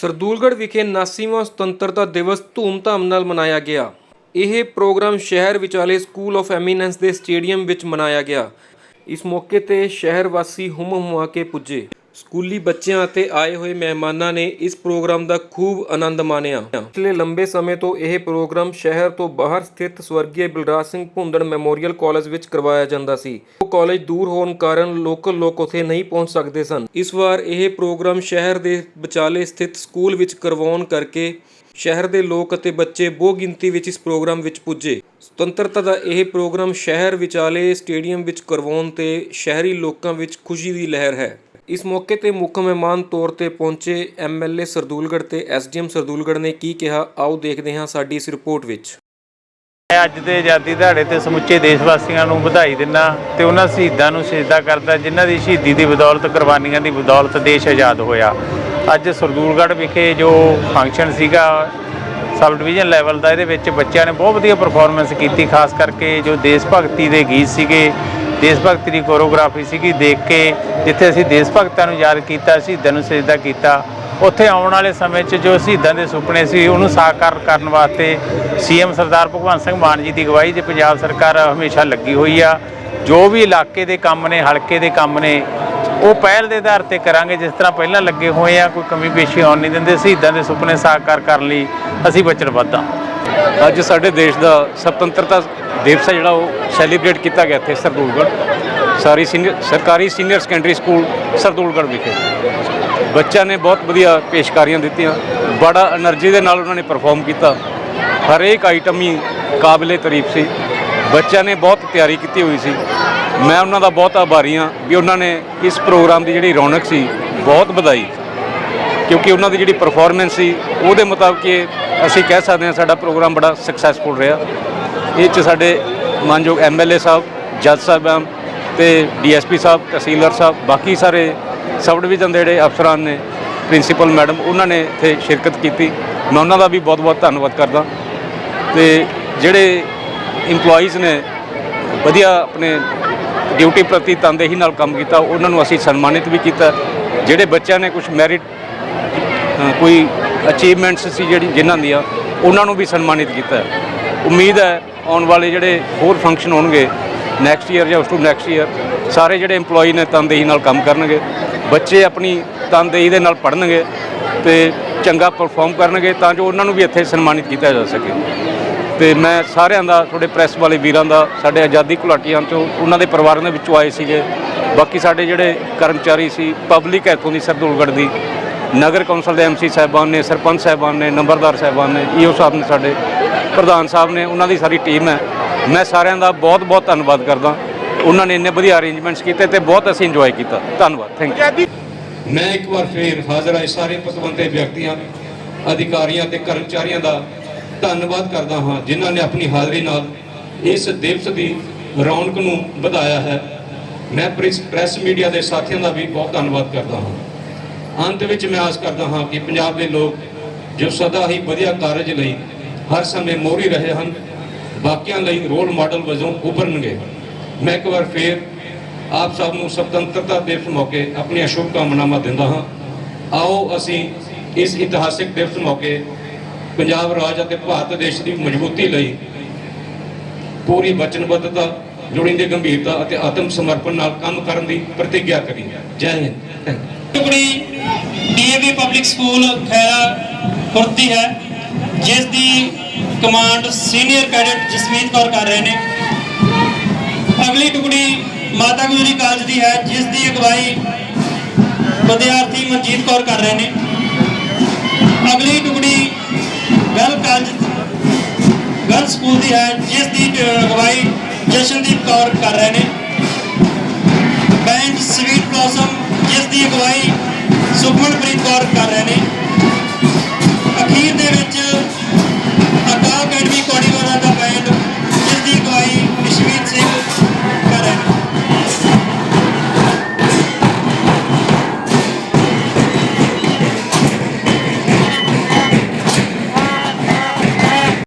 ਸਰਦੂਲਗੜ੍ਹ ਵਿਖੇ 79ਵਾਂ ਸੁਤੰਤਰਤਾ ਦਿਵਸ ਧੂਮਧਾਮ ਨਾਲ ਮਨਾਇਆ ਗਿਆ। ਇਹ ਪ੍ਰੋਗਰਾਮ ਸ਼ਹਿਰ ਵਿਚਾਲੇ ਸਕੂਲ ਆਫ ਐਮੀਨੈਂਸ ਦੇ ਸਟੇਡੀਅਮ ਵਿੱਚ ਮਨਾਇਆ ਗਿਆ। ਇਸ ਮੌਕੇ ਤੇ ਸ਼ਹਿਰ ਵਾਸੀ ਹੁਮ ਹੁਮਾ ਕੇ ਪੁੱਜੇ। ਸਕੂਲੀ ਬੱਚਿਆਂ ਅਤੇ ਆਏ ਹੋਏ ਮਹਿਮਾਨਾਂ ਨੇ ਇਸ ਪ੍ਰੋਗਰਾਮ ਦਾ ਖੂਬ ਆਨੰਦ ਮਾਣਿਆ। ਪਿਛਲੇ ਲੰਬੇ ਸਮੇਂ ਤੋਂ ਇਹ ਪ੍ਰੋਗਰਾਮ ਸ਼ਹਿਰ ਤੋਂ ਬਾਹਰ ਸਥਿਤ ਸਵਰਗੀ ਬਲਰਾਜ ਸਿੰਘ ਭੁੰਦੜ ਮੈਮੋਰੀਅਲ ਕਾਲਜ ਵਿੱਚ ਕਰਵਾਇਆ ਜਾਂਦਾ ਸੀ। ਉਹ ਕਾਲਜ ਦੂਰ ਹੋਣ ਕਾਰਨ ਲੋਕਲ ਲੋਕ ਉੱਥੇ ਨਹੀਂ ਪਹੁੰਚ ਸਕਦੇ ਸਨ। ਇਸ ਵਾਰ ਇਹ ਪ੍ਰੋਗਰਾਮ ਸ਼ਹਿਰ ਦੇ ਵਿਚਾਲੇ ਸਥਿਤ ਸਕੂਲ ਵਿੱਚ ਕਰਵਾਉਣ ਕਰਕੇ ਸ਼ਹਿਰ ਦੇ ਲੋਕ ਅਤੇ ਬੱਚੇ ਬਹੁ ਗਿਣਤੀ ਵਿੱਚ ਇਸ ਪ੍ਰੋਗਰਾਮ ਵਿੱਚ ਪੁੱਜੇ। ਸੁਤੰਤਰਤਾ ਦਾ ਇਹ ਪ੍ਰੋਗਰਾਮ ਸ਼ਹਿਰ ਵਿਚਾਲੇ ਸਟੇਡੀਅਮ ਵਿੱਚ ਕਰਵਾਉਣ ਤੇ ਸ਼ਹਿਰੀ ਲੋਕਾਂ ਵਿੱਚ ਖੁਸ਼ੀ ਦੀ ਲਹਿਰ ਹੈ। ਇਸ ਮੌਕੇ ਤੇ ਮੁੱਖ ਮਹਿਮਾਨ ਤੌਰ ਤੇ ਪਹੁੰਚੇ ਐਮਐਲਏ ਸਰਦੂਲਗੜ੍ਹ ਤੇ ਐਸਡੀਐਮ ਸਰਦੂਲਗੜ੍ਹ ਨੇ ਕੀ ਕਿਹਾ? ਆਓ ਦੇਖਦੇ ਹਾਂ ਸਾਡੀ ਇਸ ਰਿਪੋਰਟ ਵਿੱਚ। ਮੈਂ ਅੱਜ ਦੇ ਆਜ਼ਾਦੀ ਦਿਹਾੜੇ ਤੇ ਸਮੁੱਚੇ ਦੇਸ਼ ਵਾਸੀਆਂ ਨੂੰ ਵਧਾਈ ਦਿੰਦਾ ਤੇ ਉਹਨਾਂ ਸ਼ਹੀਦਾਂ ਨੂੰ ਸਜਦਾ ਕਰਦਾ, ਜਿਨ੍ਹਾਂ ਦੀ ਸ਼ਹੀਦੀ ਦੀ ਬਦੌਲਤ, ਕੁਰਬਾਨੀਆਂ ਦੀ ਬਦੌਲਤ ਦੇਸ਼ ਆਜ਼ਾਦ ਹੋਇਆ। ਅੱਜ ਸਰਦੂਲਗੜ੍ਹ ਵਿਖੇ ਜੋ ਫੰਕਸ਼ਨ ਸੀਗਾ ਸਬ ਡਿਵੀਜ਼ਨ ਲੈਵਲ ਦਾ, ਇਹਦੇ ਵਿੱਚ ਬੱਚਿਆਂ ਨੇ ਬਹੁਤ ਵਧੀਆ ਪਰਫਾਰਮੈਂਸ ਕੀਤੀ, ਖਾਸ ਕਰਕੇ ਜੋ ਦੇਸ਼ ਭਗਤੀ ਦੇ ਗੀਤ ਸੀਗੇ ਦੇਸ਼ ਭਗਤੀ ਦੀ ਕੋਰੀਓਗ੍ਰਾਫੀ ਸੀਗੀ, ਦੇਖ ਕੇ ਜਿੱਥੇ ਅਸੀਂ ਦੇਸ਼ ਭਗਤਾਂ ਨੂੰ ਯਾਦ ਕੀਤਾ, ਸ਼ਹੀਦਾਂ ਨੂੰ ਸਜਦਾ ਕੀਤਾ, ਉੱਥੇ ਆਉਣ ਵਾਲੇ ਸਮੇਂ 'ਚ ਜੋ ਸ਼ਹੀਦਾਂ ਦੇ ਸੁਪਨੇ ਸੀ, ਉਹਨੂੰ ਸਾਕਾਰ ਕਰਨ ਵਾਸਤੇ ਸੀਐਮ ਸਰਦਾਰ ਭਗਵੰਤ ਸਿੰਘ ਮਾਨ ਜੀ ਦੀ ਅਗਵਾਈ 'ਚ ਪੰਜਾਬ ਸਰਕਾਰ ਹਮੇਸ਼ਾ ਲੱਗੀ ਹੋਈ ਆ। ਜੋ ਵੀ ਇਲਾਕੇ ਦੇ ਕੰਮ ਨੇ, ਹਲਕੇ ਦੇ ਕੰਮ ਨੇ, ਉਹ ਪਹਿਲ ਦੇ ਆਧਾਰ ਤੇ ਕਰਾਂਗੇ, ਜਿਸ ਤਰ੍ਹਾਂ ਪਹਿਲਾਂ ਲੱਗੇ ਹੋਏ ਆ, ਕੋਈ ਕਮੀ ਪੇਸ਼ੀ ਆਉਣ ਨਹੀਂ ਦਿੰਦੇ, ਸ਼ਹੀਦਾਂ ਦੇ ਸੁਪਨੇ ਸਾਕਾਰ ਕਰਨ ਲਈ ਅਸੀਂ ਵਚਨਬੱਧ ਹਾਂ ਅੱਜ ਸਾਡੇ ਦੇਸ਼ ਦਾ ਸੁਤੰਤਰਤਾ ਦਿਵਸ ਜਿਹੜਾ ਉਹ ਸੈਲੀਬ੍ਰੇਟ ਕੀਤਾ ਗਿਆ ਇੱਥੇ ਸਰਦੂਲਗੜ੍ਹ। ਸਾਰੀ ਸੀਨੀਅਰ ਸਰਕਾਰੀ ਸੀਨੀਅਰ ਸੈਕੰਡਰੀ ਸਕੂਲ ਸਰਦੂਲਗੜ੍ਹ ਵਿਖੇ। ਬੱਚਿਆਂ ਨੇ ਬਹੁਤ ਵਧੀਆ ਪੇਸ਼ਕਾਰੀਆਂ ਦਿੱਤੀਆਂ। ਬੜਾ એનર્ਜੀ ਦੇ ਨਾਲ ਉਹਨਾਂ ਨੇ ਪਰਫਾਰਮ ਕੀਤਾ। ਹਰੇਕ ਆਈਟਮ ਹੀ ਕਾਬਲੇ ਤਾਰੀਫ ਸੀ। ਬੱਚਿਆਂ ਨੇ ਬਹੁਤ ਤਿਆਰੀ ਕੀਤੀ ਹੋਈ ਸੀ। ਮੈਂ ਉਹਨਾਂ ਦਾ ਬਹੁਤ ਆਭਾਰੀ ਹਾਂ ਵੀ ਉਹਨਾਂ ਨੇ ਇਸ ਪ੍ਰੋਗਰਾਮ ਦੀ ਜਿਹੜੀ ਰੌਣਕ ਸੀ, ਬਹੁਤ ਵਧਾਈ। ਕਿਉਂਕਿ ਉਹਨਾਂ ਦੀ ਜਿਹੜੀ ਪਰਫਾਰਮੈਂਸ ਸੀ, ਉਹਦੇ ਮੁਤਾਬਕ ਇਹ ਅਸੀਂ ਕਹਿ ਸਕਦੇ ਹਾਂ ਸਾਡਾ ਪ੍ਰੋਗਰਾਮ ਬੜਾ ਸਕਸੈਸਫੁਲ ਰਿਹਾ। ਇਹ ਚ ਸਾਡੇ ਮਾਨਯੋਗ ਐਮਐਲਏ ਸਾਹਿਬ, ਜੱਜ ਸਾਹਿਬਾਨ ਤੇ ਡੀਐਸਪੀ ਸਾਹਿਬ, ਤਹਿਸੀਲਦਾਰ ਸਾਹਿਬ, ਬਾਕੀ ਸਾਰੇ ਸਬ ਡਿਵੀਜ਼ਨ ਦੇ ਜਿਹੜੇ ਅਫਸਰਾਂ ਨੇ, ਪ੍ਰਿੰਸੀਪਲ ਮੈਡਮ, ਉਹਨਾਂ ਨੇ ਇੱਥੇ ਸ਼ਿਰਕਤ ਕੀਤੀ। ਮੈਂ ਉਹਨਾਂ ਦਾ ਵੀ ਬਹੁਤ-ਬਹੁਤ ਧੰਨਵਾਦ ਕਰਦਾ। ਤੇ ਜਿਹੜੇ EMPLOYEES ਨੇ, ਵਧੀਆ ਆਪਣੇ ਡਿਊਟੀ ਪ੍ਰਤੀ ਤਨਦੇਹੀ ਨਾਲ ਕੰਮ ਕੀਤਾ, ਉਹਨਾਂ ਨੂੰ ਅਸੀਂ ਸਨਮਾਨਿਤ ਵੀ ਕੀਤਾ। ਜਿਹੜੇ ਬੱਚਿਆਂ ਨੇ ਕੁਝ ਮੈਰਿਟ ਕੋਈ ਅਚੀਵਮੈਂਟਸ ਸੀ ਜਿਹੜੀ ਜਿਨ੍ਹਾਂ ਦੀਆਂ, ਉਹਨਾਂ ਨੂੰ ਵੀ ਸਨਮਾਨਿਤ ਕੀਤਾ ਉਮੀਦ ਹੈ ਆਉਣ ਵਾਲੇ ਜਿਹੜੇ ਹੋਰ ਫੰਕਸ਼ਨ ਹੋਣਗੇ ਨੈਕਸਟ ਈਅਰ ਜਾਂ ਉਸ ਤੋਂ ਨੈਕਸਟ ਈਅਰ ਸਾਰੇ ਜਿਹੜੇ EMPLOYEE ਨੇ ਤਨਦੇਹੀ ਨਾਲ ਕੰਮ ਕਰਨਗੇ, ਬੱਚੇ ਆਪਣੀ ਤਨਦੇਹੀ ਦੇ ਨਾਲ ਪੜ੍ਹਨਗੇ ਤੇ ਚੰਗਾ ਪਰਫਾਰਮ ਕਰਨਗੇ ਤਾਂ ਜੋ ਉਹਨਾਂ ਨੂੰ ਵੀ ਇੱਥੇ ਸਨਮਾਨਿਤ ਕੀਤਾ ਜਾ ਸਕੇ। ਤੇ ਮੈਂ ਸਾਰਿਆਂ ਦਾ, ਤੁਹਾਡੇ ਪ੍ਰੈਸ ਵਾਲੇ ਵੀਰਾਂ ਦਾ, ਸਾਡੇ ਆਜ਼ਾਦੀ ਘੁਲਾਟੀਆਂ 'ਚੋਂ ਉਹਨਾਂ ਦੇ ਪਰਿਵਾਰਾਂ ਦੇ ਵਿੱਚੋਂ ਆਏ ਸੀਗੇ। ਬਾਕੀ ਸਾਡੇ ਜਿਹੜੇ ਕਰਮਚਾਰੀ ਸੀ ਪਬਲਿਕ ਹੈ ਦੀ ਸਰਦੂਲਗੜ੍ਹ ਦੀ ਨਗਰ ਕੌਂਸਲ ਦੇ ਐਮਸੀ ਸਾਹਿਬਾਨ ਨੇ ਸਰਪੰਚ ਸਾਹਿਬਾਨ ਨੇ ਨੰਬਰਦਾਰ ਸਾਹਿਬਾਨ ਨੇ ਈਓ ਸਾਹਿਬ ਨੇ ਸਾਡੇ ਪ੍ਰਧਾਨ ਸਾਹਿਬ ਨੇ ਉਹਨਾਂ ਦੀ ਸਾਰੀ ਟੀਮ ਹੈ। ਮੈਂ ਸਾਰਿਆਂ ਦਾ ਬਹੁਤ ਬਹੁਤ ਧੰਨਵਾਦ ਕਰਦਾ। ਉਹਨਾਂ ਨੇ ਇੰਨੇ ਵਧੀਆ ਅਰੇਂਜਮੈਂਟਸ ਕੀਤੇ ਤੇ ਬਹੁਤ ਅਸੀਂ ਇੰਜੋਏ ਕੀਤਾ। ਧੰਨਵਾਦ ਥੈਂਕ ਯੂ ਮੈਂ ਇੱਕ ਵਾਰ ਫੇਰ ਹਾਜ਼ਰ ਹਾਂ ਸਾਰੇ ਪਤਵੰਤੇ ਵਿਅਕਤੀਆਂ ਅਧਿਕਾਰੀਆਂ ਤੇ ਕਰਮਚਾਰੀਆਂ ਦਾ ਧੰਨਵਾਦ ਕਰਦਾ ਹਾਂ ਜਿਨ੍ਹਾਂ ਨੇ ਆਪਣੀ ਹਾਜ਼ਰੀ ਨਾਲ ਇਸ ਦਿਵਸ ਦੀ ਰੌਣਕ ਨੂੰ ਵਧਾਇਆ ਹੈ। ਮੈਂ ਪ੍ਰੈਸ ਪ੍ਰੈਸ ਮੀਡੀਆ ਦੇ ਸਾਥੀਆਂ ਦਾ ਵੀ ਬਹੁਤ ਧੰਨਵਾਦ ਕਰਦਾ ਹਾਂ। ਅੰਤ ਵਿੱਚ ਮੈਂ ਆਸ ਕਰਦਾ ਹਾਂ ਕਿ ਪੰਜਾਬ ਦੇ ਲੋਕ ਜੋ ਸਦਾ ਹੀ ਵਧੀਆ ਕਾਰਜ ਲਈ ਹਰ ਸਮੇਂ ਮੋਹਰੀ ਰਹੇ ਹਨ ਬਾਕੀਆਂ ਲਈ ਰੋਲ ਮਾਡਲ ਵਜੋਂ ਉਭਰਨਗੇ। ਮੈਂ ਇੱਕ ਵਾਰ ਫੇਰ ਆਪ ਸਭ ਨੂੰ ਸੁਤੰਤਰਤਾ ਦਿਵਸ ਮੌਕੇ ਆਪਣੀਆਂ ਸ਼ੁਭ ਕਾਮਨਾਵਾਂ ਦਿੰਦਾ ਹਾਂ। ਆਓ ਅਸੀਂ ਇਸ ਇਤਿਹਾਸਿਕ ਦਿਵਸ ਮੌਕੇ ਪੰਜਾਬ ਰਾਜ ਅਤੇ ਭਾਰਤ ਦੇਸ਼ ਦੀ ਮਜ਼ਬੂਤੀ ਲਈ ਪੂਰੀ ਵਚਨਬੱਧਤਾ ਲੋੜੀਂਦੀ ਗੰਭੀਰਤਾ ਅਤੇ ਆਤਮ ਸਮਰਪਣ ਨਾਲ ਕੰਮ ਕਰਨ ਦੀ ਪ੍ਰਤੀਗਿਆ ਕਰੀ। ਜੈ ਹਿੰਦ। ਟੁਕੜੀ ਡੀਏਵੀ ਪਬਲਿਕ ਸਕੂਲ ਖੈਰਾ ਫੁਰਤੀ ਹੈ ਜਿਸ ਦੀ command senior cadet Jasmeet Kaur ਕਰ ਰਹੇ ਨੇ। ਅਗਲੀ ਟੁਕੜੀ ਮਾਤਾ ਗੁਜਰੀ ਕਾਲਜ ਦੀ ਹੈ ਜਿਸ ਦੀ ਅਗਵਾਈ ਵਿਦਿਆਰਥੀ ਮਨਜੀਤ ਕੌਰ ਕਰ ਰਹੇ ਨੇ। ਅਗਲੀ ਟੁਕੜੀ ਵੈਲ ਕਾਲਜ ਗਰਲ ਸਕੂਲ ਦੀ ਹੈ ਜਿਸ ਦੀ ਅਗਵਾਈ ਜਸ਼ਨਦੀਪ ਕੌਰ ਕਰ ਰਹੇ ਨੇ। ਬੈਂਡ ਸਵੀਟ ਬਲੌਸਮ ਜਿਸ ਦੀ ਅਗਵਾਈ ਸੁਖਮਨਪ੍ਰੀਤ ਕੌਰ ਕਰ ਰਹੇ ਨੇ।